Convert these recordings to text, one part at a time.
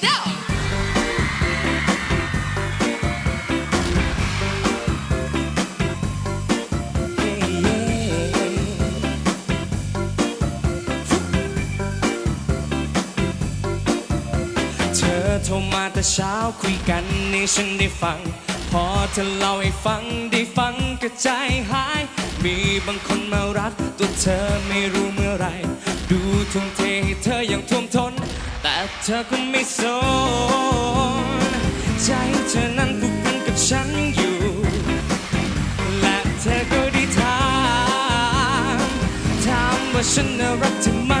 เธอโทรมาแต่เช้าคุยกันนี่ฉันได้ฟัง พอเธอเล่าให้ฟังได้ฟังก็ใจหาย มีบางคนมารักตัวเธอไม่รู้เมื่อไร ดูทุ่มเทให้เธออย่างท่วมท้น แต่เธอก็ไม่สนใจเธอนั้นผูกพันกับฉันอยู่ และเธอก็ได้ถามถามว่าฉันน่ะรักเธอไหม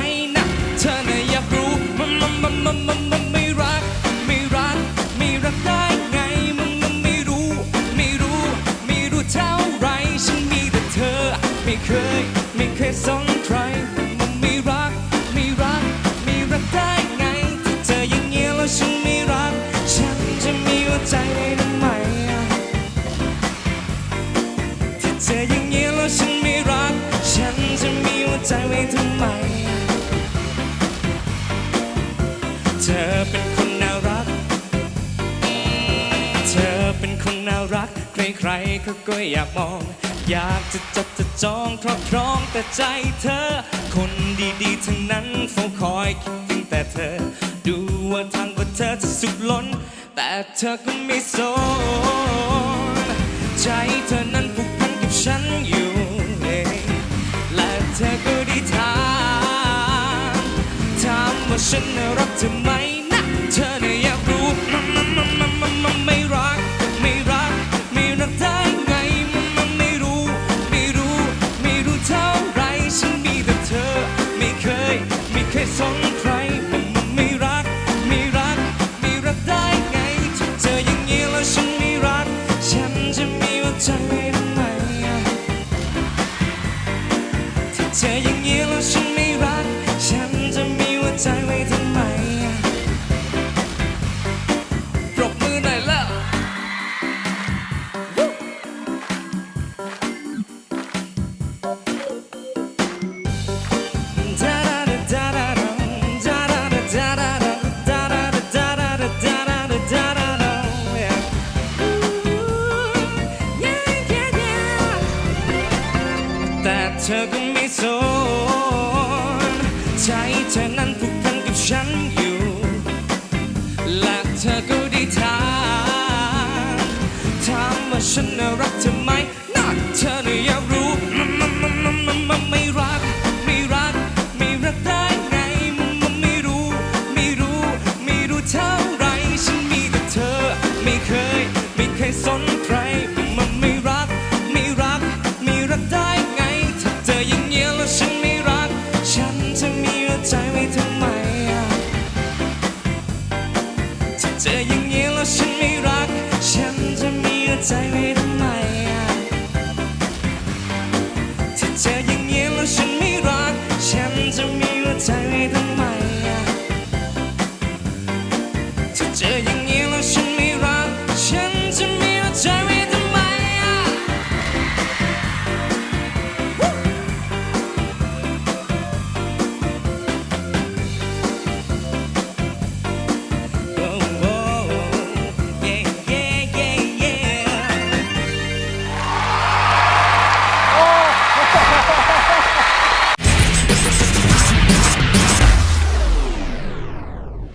ใจไว้ทำไมอะถ้าเธออย่างนี้แล้วฉันไม่รัก ฉันจะมีหัวใจไว้ทำไม เธอเป็นคนน่ารัก เธอเป็นคนน่ารัก ใครๆเขาก็อยากมอง อยากจะจดจะจองครอบครองแต่ใจเธอ คนดีๆทั้งนั้นเฝ้าคอยคิดถึงแต่เธอ ดูว่าทางว่าเธอจะสุขล้น เธอก็ไม่สนใจเธอนั้นผูกพันกับฉันอยู่เองและเธอก็ได้ถามถามว่าฉันน่ะรักเธอไหมนะเธอน่ะอยากรู้มันมันมันมันมันมันไม่รัก ไม่รัก ไม่รักได้ไงมันมันไม่รู้ ไม่รู้ ไม่รู้เท่าไรฉันมีแต่เธอ ไม่เคย ไม่เคยสนใค มีหัวใจไว้ทำไมถ้าเธออย่างนี้แล้วฉันไม่รัก ฉันจะมีหัวใจไว้ ธอก็ไม่สนใจเธอนั้นผูกพันกับฉันอยู่ และเธอก็ได้ถามถามว่าฉันน่ะรักเธอไหมนักเธอน่ะอยากรู้ ใจไว้ทำไมอะถ้าเธอยังเงียแล้วฉันไม่รัก ฉันจะมีหัวใจไว้ทำไมอะถ้าเธอยัง